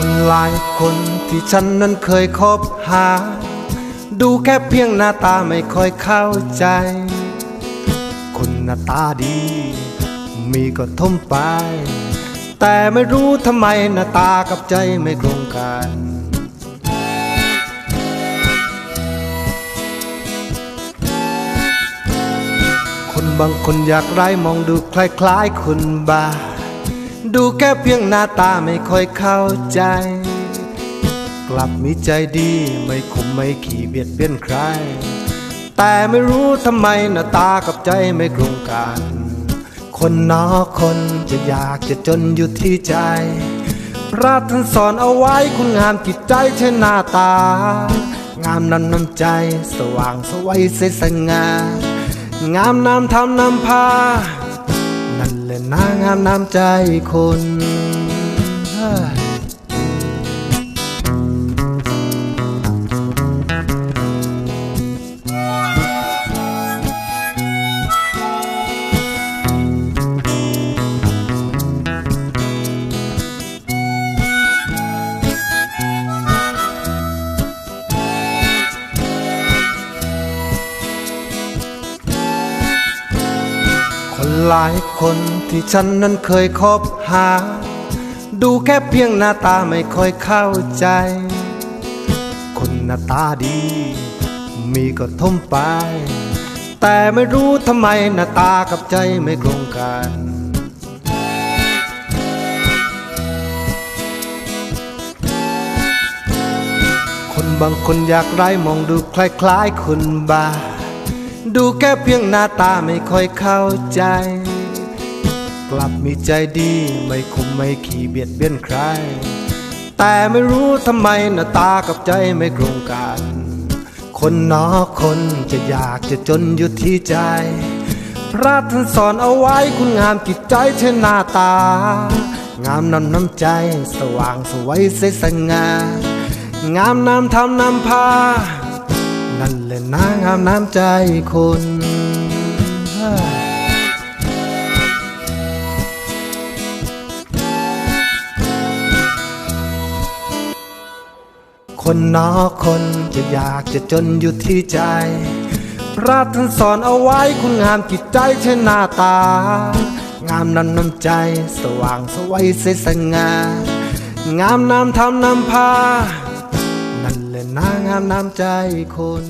คนหลายคนที่ฉันนั้นเคยคบหา ดูแค่เพียงหน้าตาไม่ค่อยเข้าใจ คนหน้าตาดี มีก็ทมไป แต่ไม่รู้ทำไมหน้าตากับใจไม่ตรงกันคนบางคนอยากไร้มองดูคล้ายๆคนบ้า ดูแค่เพียงหน้าตาไม่ค่อยเข้าใจ กลับมีใจดีไม่คมไม่ขี่เบียดเบียนใคร แต่ไม่รู้ทำไมหน้าตากับใจไม่ตรงกัน คนนอกคนจะอยากจะจนอยู่ที่ใจ พระท่านสอนเอาไว้คุณงามจิตใจใช่หน้าตา งามนั้นน้ำใจสว่างสวัยใสสง่างามนำทำนำพา และนางามน้ำใจคน หลายคนที่ฉันนั้นเคยคบหา ดูแค่เพียงหน้าตาไม่ค่อยเข้าใจ คนหน้าตาดี มีก็ทมไป แต่ไม่รู้ทำไมหน้าตากับใจไม่ตรงกันคนบางคนอยากไร้มองดูคล้ายๆคนบ้า ดูแค่เพียงหน้าตาไม่ค่อยเข้าใจ กลับมีใจดีไม่คมไม่ขี่เบียดเบียนใคร แต่ไม่รู้ทำไมหน้าตากับใจไม่ตรงกัน คนนอกคนจะอยากจะจนอยู่ที่ใจ พระท่านสอนเอาไว้คุณงามจิตใจเช่นหน้าตา งามนำน้ำใจสว่างสวยใสสง่างามนำทำนำพา นั่นแหละนางามน้ำใจคนคนนอกคนจะอยากจะจนอยู่ที่ใจ พระท่านสอนเอาไว้คุณงามจิตใจใช่หน้าตา งามนั้นน้ำใจสว่างสวัยใสสง่างามน้ำทำน้ำพา นั่นแหละนางามน้ำใจคน